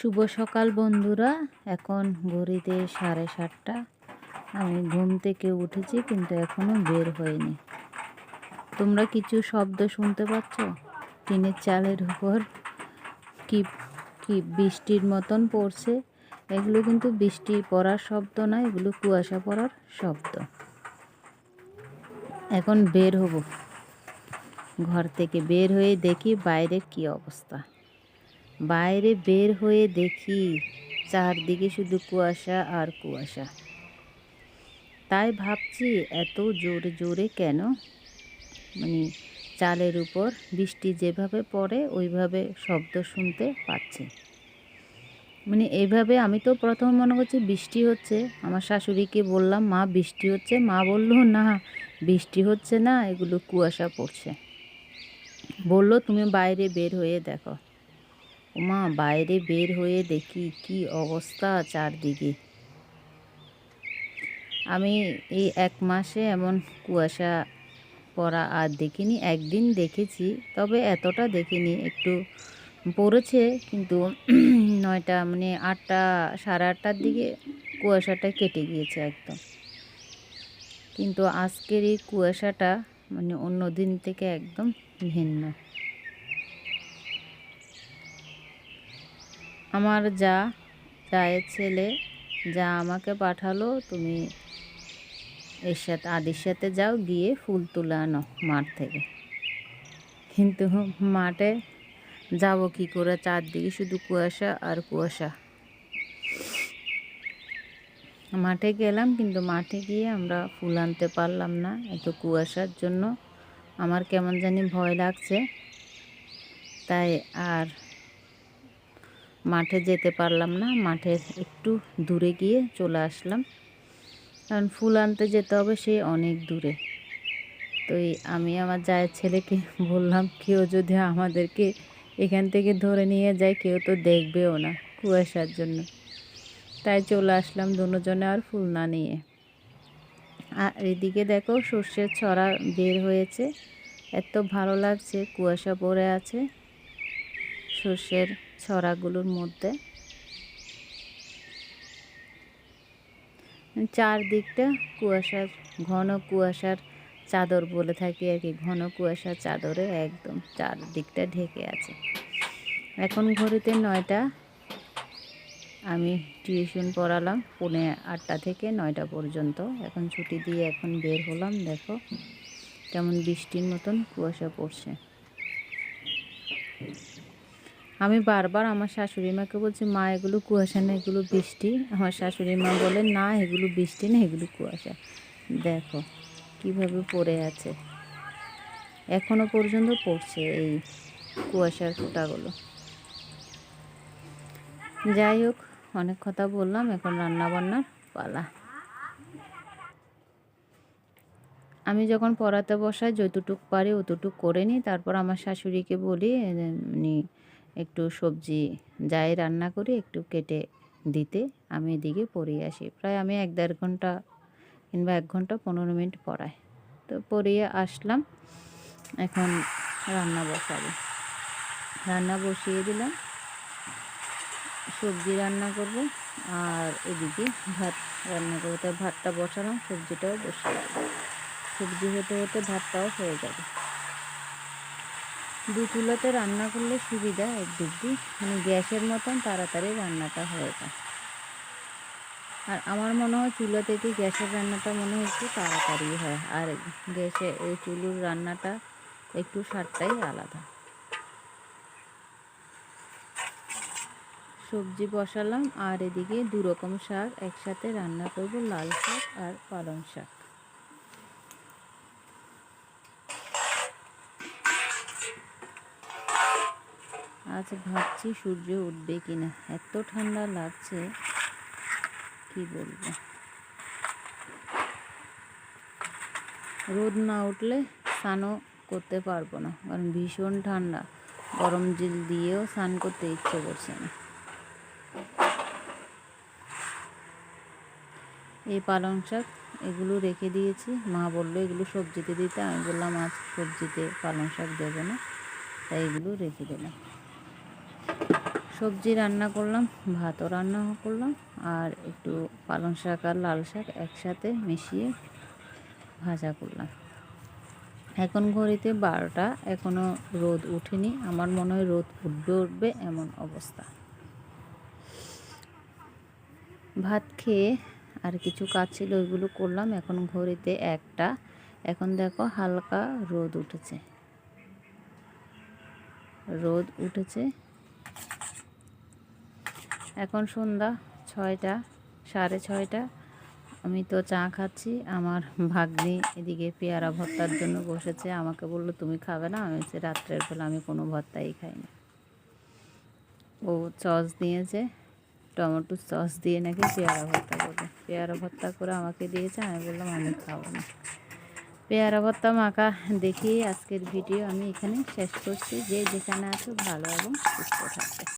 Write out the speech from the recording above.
শুভ সকাল বন্ধুরা। এখন ঘড়িতে সাড়ে সাতটা। আমি ঘুম থেকে উঠেছি কিন্তু এখনও বের হয়নি। তোমরা কিছু শব্দ শুনতে পাচ্ছ? টিনের চালের উপর কি কি বৃষ্টির মতন পড়ছে? এগুলো কিন্তু বৃষ্টি পড়ার শব্দ না, এগুলো কুয়াশা পড়ার শব্দ। এখন বের হব। ঘর থেকে বের হয়ে দেখি বাইরের কি অবস্থা। বাইরে বের হয়ে দেখি চারদিকে শুধু কুয়াশা আর কুয়াশা। তাই ভাবছি এত জোরে জোরে কেন? মানে চালের উপর বৃষ্টি যেভাবে পড়ে, ওইভাবে শব্দ শুনতে পাচ্ছি। মানে এইভাবে আমি তো প্রথম মনে করছি বৃষ্টি হচ্ছে। আমার শাশুড়িকে বললাম, মা, বৃষ্টি হচ্ছে? মা বলল, না, বৃষ্টি হচ্ছে না, এগুলো কুয়াশা পড়ছে। বলল, তুমি বাইরে বের হয়ে দেখো। মা বাইরে বের হয়ে দেখি কি অবস্থা চারদিকে। আমি এই এক মাসে এমন কুয়াশা পড়া আর দেখিনি, একদিন দেখেছি, তবে এতটা দেখিনি। একটু পড়েছে, কিন্তু নয়টা মানে আটটা, সাড়ে আটটার দিকে কুয়াশাটা কেটে গিয়েছে একদম। কিন্তু আজকের এই কুয়াশাটা মানে অন্য দিন থেকে একদম ভিন্ন। আমার যা চায়ের ছেলে যা আমাকে পাঠালো, তুমি এর সাথে, আদির সাথে যাও, গিয়ে ফুল তুলে আনো মাঠ থেকে। কিন্তু মাঠে যাব কি করে? চারদিকে শুধু কুয়াশা আর কুয়াশা। মাঠে গেলাম, কিন্তু মাঠে গিয়ে আমরা ফুল আনতে পারলাম না। এত কুয়াশার জন্য আমার কেমন জানি ভয় লাগছে। তাই আর মাঠে যেতে পারলাম না মাঠের একটু দূরে গিয়ে চলে আসলাম। কারণ ফুল আনতে যেতে হবে সে অনেক দূরে। তো আমি আমার জায়ের ছেলেকে বললাম, কেউ যদি আমাদেরকে এখান থেকে ধরে নিয়ে যায়, কেউ তো দেখবেও না কুয়াশার জন্য। তাই চলে আসলাম দুজনে আর ফুল না নিয়ে। আর এদিকে দেখো সর্ষের ছড়া বের হয়েছে। এত ভালো লাগছে, কুয়াশা পড়ে আছে। সর্ষের ছড়াগুলোর মধ্যে। চারদিকটা কুয়াশার, ঘন কুয়াশার চাদর বলে থাকি আর কি, ঘন কুয়াশার চাদরে একদম চারদিকটা ঢেকে আছে। এখন ঘড়িতে নয়টা, আমি টিউশন পড়ালাম পৌনে আটটা থেকে নয়টা পর্যন্ত। এখন ছুটি দিয়ে এখন বের হলাম, দেখো কেমন বৃষ্টির মতন কুয়াশা পড়ছে। আমি বারবার আমার শাশুড়ি মাকে বলছি, মা, এগুলো কুয়াশা না, এগুলো বৃষ্টি। আমার শাশুড়ি মা বলে, না, এগুলো বৃষ্টি না, এগুলো কুয়াশা। দেখো কীভাবে পড়ে আছে। এখনও পর্যন্ত পড়ছে এই কুয়াশার ফোঁটাগুলো। যাই হোক, অনেক কথা বললাম, এখন রান্না বান্নার পালা। আমি যখন পড়াতে বসাই, যতটুক পারি অতটুক করে নিই। তারপর আমার শাশুড়িকে বলি একটু সবজি যাই রান্না করি, একটু কেটে দিতে আমি এদিকে পড়িয়ে আসি। প্রায় আমি এক দেড় ঘণ্টা কিংবা এক ঘণ্টা পনেরো মিনিট পড়াই তো পড়িয়ে আসলাম, এখন রান্না বসাবো। রান্না বসিয়ে দিলাম, সবজি রান্না করব আর এদিকে ভাত রান্না করব। তাই ভাতটা বসালাম, সবজিটাও বসিয়ে সবজি হতে হতে ভাতটাও হয়ে যাবে। দু চুলাতে রান্না করলে সুবিধা একদিক দিয়ে মানে গ্যাসের মতন তাড়াতাড়ি রান্নাটা হয়ে যায়। আর আমার মনে হয় চুলা থেকে গ্যাসের রান্নাটা মনে হয় একটু তাড়াতাড়ি হয়। আর গ্যাসে এই চুলুর রান্নাটা একটু স্বাদটাই আলাদা। সবজি বসালাম, আর এদিকে দু রকম শাক একসাথে রান্না করব, লাল শাক আর পালং শাক। আজ ভাবছি সূর্য উঠবে কিনা। এত ঠান্ডা লাগছে, কি বলব? রোদ না উঠলে স্নানও করতে পারব না, কারণ ভীষণ ঠান্ডা। গরম জল দিয়েও স্নান করতে ইচ্ছে করছে না। এই পালং শাক, এগুলো রেখে দিয়েছি। মা বলল, এগুলো সবজিতে দিতে। আমি বললাম, আজ সবজিতে পালং শাক দেবো না। তাই এগুলো রেখে দিলাম। সবজি রান্না করলাম, ভাতও রান্না করলাম, আর একটু পালং শাক আর লাল শাক একসাথে মিশিয়ে ভাজা করলাম। এখন ঘড়িতে বারোটা এখনও রোদ উঠেনি, আমার মনে হয় রোদ উঠবে উঠবে এমন অবস্থা। ভাত খেয়ে আর কিছু কাজ ছিল, ওইগুলো করলাম, এখন ঘড়িতে একটা, এখন দেখো হালকা রোদ উঠেছে। রোদ উঠেছে এখন সন্ধ্যা ছয়টা, সাড়ে ছয়টা। আমি তো চা খাচ্ছি। আমার ভাগ্নি এদিকে পেয়ারা ভর্তার জন্য বসেছে। আমাকে বলল, তুমি খাবে না? আমি হচ্ছে রাত্রের বেলা আমি কোনো ভর্তাই খাই না। ও চস দিয়েছে, টমেটো সস দিয়ে নাকি পেয়ারা ভর্তা করবে। পেয়ারা ভর্তা করে আমাকে দিয়েছে। আমি বললাম, আমি খাব না। পেয়ারা ভর্তা মাখা দেখি আজকের ভিডিও আমি এখানে শেষ করছি। যে যেখানে আছো ভালো এবং সুস্থ থাকবে।